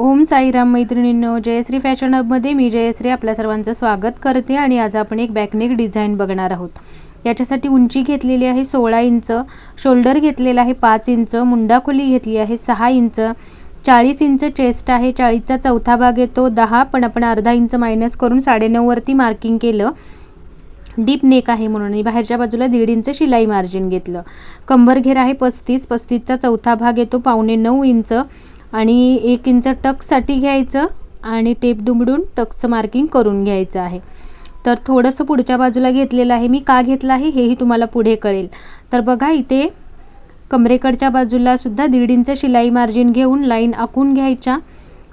ओम साईराम मैत्रिणींनो जयश्री फॅशन हबमध्ये मी जयश्री आपल्या सर्वांचं स्वागत करते आणि आज आपण एक बॅकनेक डिझाईन बघणार आहोत. याच्यासाठी उंची घेतलेली आहे सोळा इंच शोल्डर घेतलेला आहे पाच इंच मुंडाखोली घेतली आहे सहा इंच चाळीस इंच चेस्ट आहे चाळीसचा चौथा भाग येतो दहा पण आपण अर्धा इंच मायनस करून साडेनऊवरती मार्किंग केलं. डीप नेक आहे म्हणून आणि बाहेरच्या बाजूला दीड इंच शिलाई मार्जिन घेतलं. कंबर घेर आहे पस्तीस पस्तीसचा चौथा भाग येतो पावणे नऊ इंच आणि एक इंच टक्ससाठी घ्यायचं आणि टेप दुमडून टक्सचं मार्किंग करून घ्यायचं आहे. तर थोडंसं पुढच्या बाजूला घेतलेलं आहे मी. का घेतलं आहे? हेही तुम्हाला पुढे कळेल. तर बघा इथे कमरेकडच्या बाजूला सुद्धा दीड इंच शिलाई मार्जिन घेऊन लाईन आखून घ्यायच्या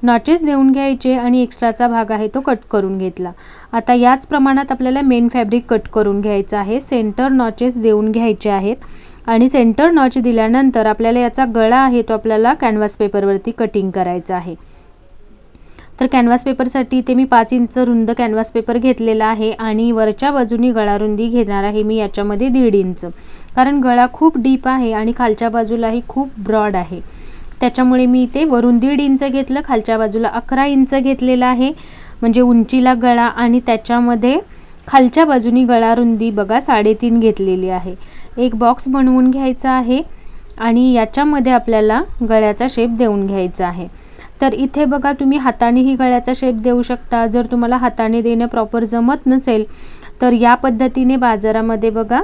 नॉचेस देऊन घ्यायचे आणि एक्स्ट्राचा भाग आहे तो कट करून घेतला. आता याच प्रमाणात आपल्याला मेन फॅब्रिक कट करून घ्यायचं आहे. सेंटर नॉचेस देऊन घ्यायचे आहेत. आणि सेंटर नॉच दिल्यानंतर आपल्याला याचा गळा आहे तो आपल्याला कॅनव्हास पेपरवरती कटिंग करायचा आहे. तर कॅनव्हास पेपरसाठी ते मी पाच इंच रुंद कॅनव्हास पेपर घेतलेला आहे आणि वरच्या बाजूनी गळा रुंदी घेणार आहे मी याच्यामध्ये दीड इंच. कारण गळा खूप डीप आहे आणि खालच्या बाजूलाही खूप ब्रॉड आहे. त्याच्यामुळे मी इथे वरून दीड इंच घेतलं खालच्या बाजूला अकरा इंच घेतलेलं आहे. म्हणजे उंचीला गळा आणि त्याच्यामध्ये खालच्या बाजूनी गळा रुंदी बघा साडेतीन घेतलेली आहे. एक बॉक्स बनवून घ्यायचा आहे आणि याच्यामध्ये आपल्याला गळ्याचा शेप देऊन घ्यायचा आहे. तर इथे बघा तुम्ही हातानेही गळ्याचा शेप देऊ शकता. जर तुम्हाला हाताने देणं प्रॉपर जमत नसेल तर या पद्धतीने बाजारामध्ये बघा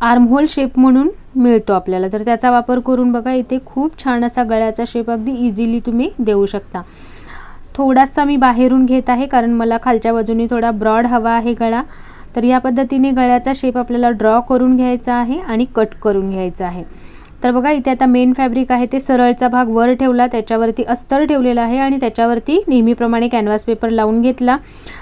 आर्महोल शेप म्हणून मिळतो आपल्याला. तर त्याचा वापर करून बघा इथे खूप छान असा गळ्याचा शेप अगदी इझिली तुम्ही देऊ शकता. थोडासा मी बाहेरून घेत आहे कारण मला खालच्या बाजूने थोडा ब्रॉड हवा आहे गळा. तर या पद्धतीने गळ्याचा शेप आपल्याला ड्रॉ करून घ्यायचा आहे आणि कट करून घ्यायचा आहे. तर बघा इथे आता मेन फॅब्रिक आहे ते सरळचा भाग वर ठेवला त्याच्यावरती अस्तर ठेवलेला आहे आणि त्याच्यावरती नेहमीप्रमाणे कॅनव्हास पेपर लावून घेतला.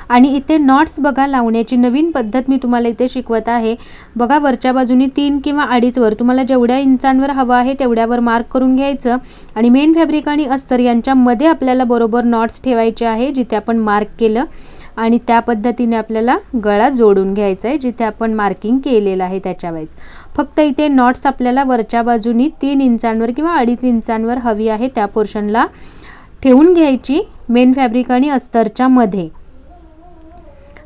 आणि इथे नॉट्स बघा लावण्याची नवीन पद्धत मी तुम्हाला इथे शिकवत आहे. बघा वरच्या बाजूनी तीन किंवा अडीचवर तुम्हाला जेवढ्या इंचांवर हवं आहे तेवढ्यावर मार्क करून घ्यायचं. आणि मेन फॅब्रिक आणि अस्तर यांच्यामध्ये आपल्याला बरोबर नॉट्स ठेवायचे आहे जिथे आपण मार्क केलं. आणि त्या पद्धतीने आपल्याला गळा जोडून घ्यायचा आहे जिथे आपण मार्किंग केलेलं आहे त्याच्या फक्त इथे नॉट्स आपल्याला वरच्या बाजूनी तीन इंचांवर किंवा अडीच इंचांवर हवी आहे त्या पोर्शनला ठेवून घ्यायची मेन फॅब्रिक आणि अस्तरच्या मध्ये.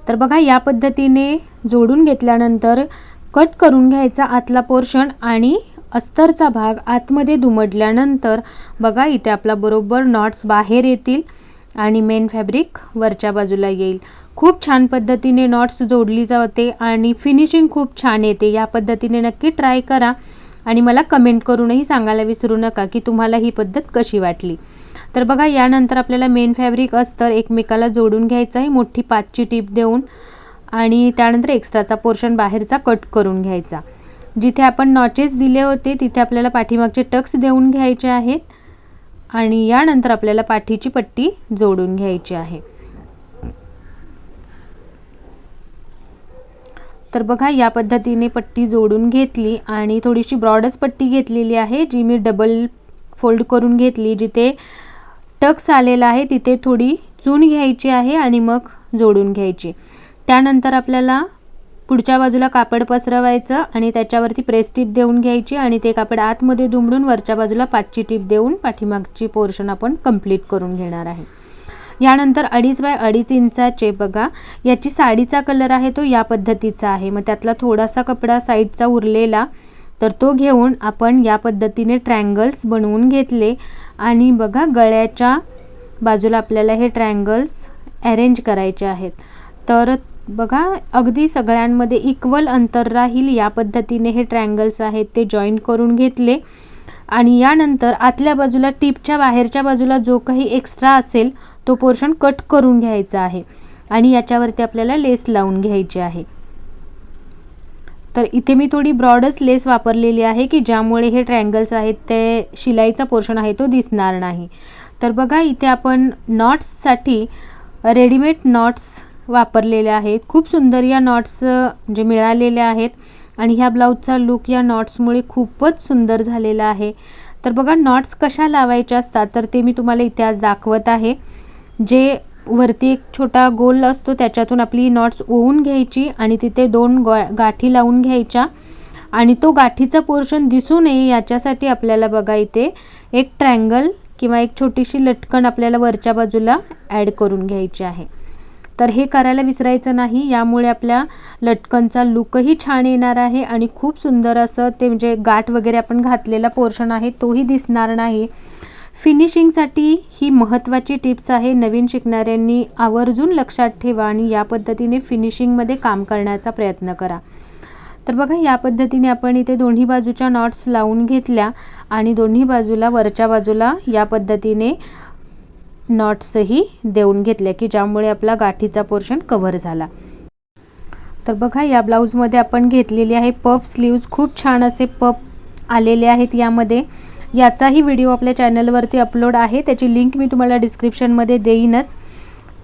तर बघा या पद्धतीने जोडून घेतल्यानंतर कट करून घ्यायचा आतला पोर्शन आणि अस्तरचा भाग आतमध्ये दुमडल्यानंतर बघा इथे आपला बरोबर नॉट्स बाहेर येतील. आणि मेन फॅब्रिक वरच्या बाजूला येईल. खूप छान पद्धतीने नॉट्स जोडली जाते आणि फिनिशिंग खूप छान येते. या पद्धतीने नक्की ट्राय करा आणि मला कमेंट करूनही सांगायला विसरू नका की तुम्हाला ही पद्धत कशी वाटली. तर बघा यानंतर आपल्याला मेन फॅब्रिक अस्तर एकमेकाला जोडून घ्यायचं आहे. मोठी पाचची टीप देऊन आणि त्यानंतर एक्स्ट्राचा पोर्शन बाहेरचा कट करून घ्यायचा. जिथे आपण नॉचेस दिले होते तिथे आपल्याला पाठीमागचे टक्स देऊन घ्यायचे आहेत. आणि यानंतर आपल्याला पाठीची पट्टी जोडून घ्यायची आहे. तर बघा या पद्धतीने पट्टी जोडून घेतली आणि थोडीशी ब्रॉडच पट्टी घेतलेली आहे जी मी डबल फोल्ड करून घेतली. जिथे टक्स आलेला आहे तिथे थोडी चून घ्यायची आहे आणि मग जोडून घ्यायची. त्यानंतर आपल्याला पुढच्या बाजूला कापड पसरवायचं आणि त्याच्यावरती प्रेस टीप देऊन घ्यायची आणि ते कापड आतमध्ये दुमडून वरच्या बाजूला पाचची टीप देऊन पाठीमागची पोर्शन आपण कंप्लीट करून घेणार आहे. यानंतर अडीच बाय अडीच इंचाचे बघा याची साडीचा कलर आहे तो या पद्धतीचा आहे. मग त्यातला थोडासा कपडा साईडचा उरलेला तर तो घेऊन आपण या पद्धतीने ट्रँगल्स बनवून घेतले. आणि बघा गळ्याच्या बाजूला आपल्याला हे ट्रँगल्स अरेंज करायचे आहेत. तर बघा अगदी सगळ्यांमध्ये इक्वल अंतर राहील. या पद्धतीने हे ट्रँगल्स आहेत ते जॉईन करून घेतले. आणि यानंतर आतल्या बाजूला टिपच्या बाहेरच्या बाजूला जो काही एक्स्ट्रा असेल तो पोर्शन कट करून घ्यायचा आहे. आणि याच्यावरती आपल्याला लेस लावून घ्यायची आहे. तर इथे मी थोडी ब्रॉडच लेस वापरलेली आहे की ज्यामुळे हे ट्रँगल्स आहेत ते शिलाईचा पोर्शन आहे तो दिसणार नाही. तर बघा इथे आपण नॉट्ससाठी रेडीमेड नॉट्स वापरलेल्या आहेत. खूप सुंदर या नॉट्स म्हणजे मिळालेल्या आहेत. आणि ह्या ब्लाऊजचा लुक या नॉट्समुळे खूपच सुंदर झालेला आहे. तर बघा नॉट्स कशा लावायच्या असतात तर ते मी तुम्हाला इथे आज दाखवत आहे. जे वरती एक छोटा गोल असतो त्याच्यातून आपली नॉट्स ओवून घ्यायची आणि तिथे दोन गाठी लावून घ्यायच्या. आणि तो गाठीचा पोर्शन दिसू नये याच्यासाठी आपल्याला बघा इथे एक ट्रँगल किंवा एक छोटीशी लटकन आपल्याला वरच्या बाजूला ॲड करून घ्यायची आहे. तर हे करायला विसरायचं नाही. यामुळे आपल्या लटकनचा लुकही छान येणार आहे आणि खूप सुंदर असं ते म्हणजे गाठ वगैरे आपण घातलेला पोर्शन आहे तोही दिसणार नाही. फिनिशिंगसाठी ही महत्त्वाची टिप्स आहे. नवीन शिकणाऱ्यांनी आवर्जून लक्षात ठेवा आणि या पद्धतीने फिनिशिंगमध्ये काम करण्याचा प्रयत्न करा. तर बघा या पद्धतीने आपण इथे दोन्ही बाजूच्या नॉट्स लावून घेतल्या आणि दोन्ही बाजूला वरच्या बाजूला या पद्धतीने नॉट्सही देऊन घेतल्या की ज्यामुळे आपला गाठीचा पोर्शन कव्हर झाला. तर बघा या ब्लाऊजमध्ये आपण घेतलेली आहे पप स्लीव्ज. खूप छान असे पप आलेले आहेत यामध्ये. याचाही व्हिडिओ आपल्या चॅनलवरती अपलोड आहे. त्याची लिंक मी तुम्हाला डिस्क्रिप्शनमध्ये देईनच.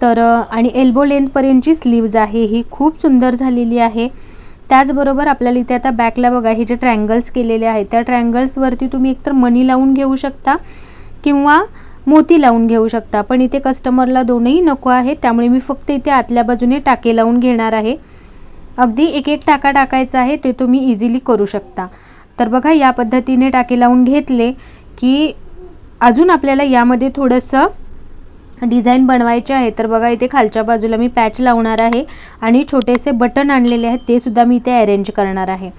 तर आणि एल्बो लेंथपर्यंतची स्लीव्ज आहे ही. खूप सुंदर झालेली आहे. त्याचबरोबर आपल्याला इथे आता बॅकला बघा हे जे ट्रँगल्स केलेले आहेत त्या ट्रँगल्सवरती तुम्ही एकतर मनी लावून घेऊ शकता किंवा मोती लावून घेऊ शकता. पण इथे कस्टमरला दोनही नको आहे त्यामुळे मी फक्त इथे आतल्या बाजूने टाके लावून घेणार आहे. अगदी एक एक टाका टाकायचा आहे ते तुम्ही इझिली करू शकता. तर बघा या पद्धतीने टाके लावून घेतले की अजून आपल्याला यामध्ये थोडंसं डिझाईन बनवायचे आहे. तर बघा इथे खालच्या बाजूला मी पॅच लावणार आहे आणि छोटेसे बटन आणलेले आहेत. ते सुद्धा मी इथे अरेंज करणार आहे.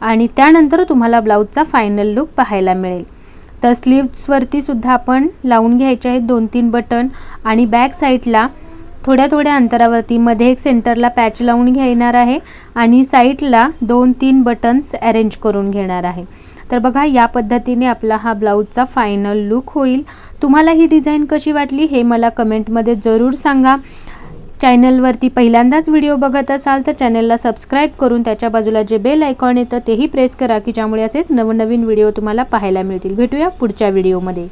आणि त्यानंतर तुम्हाला ब्लाऊजचा फायनल लुक पाहायला मिळेल. तर स्लीव्सवरती सुद्धा आपण लावून घ्यायचे आहेत दोन तीन बटन आणि बॅक साईडला थोड्या थोड्या अंतरावरती मध्ये एक सेंटरला पॅच लावून घेणार आहे आणि साईडला दोन तीन बटन्स अरेंज करून घेणार आहे. तर बघा या पद्धतीने आपला हा ब्लाऊजचा फायनल लुक होईल. तुम्हाला ही डिझाईन कशी वाटली हे मला कमेंटमध्ये जरूर सांगा. चॅनलवरती पहिल्यांदाच व्हिडिओ बघत असाल तर चॅनलला सबस्क्राईब करून त्याच्या बाजूला जे बेल आयकॉन येतं तेही प्रेस करा की ज्यामुळे असेच नवनवीन व्हिडिओ तुम्हाला पाहायला मिळतील. भेटूया पुढच्या व्हिडिओमध्ये.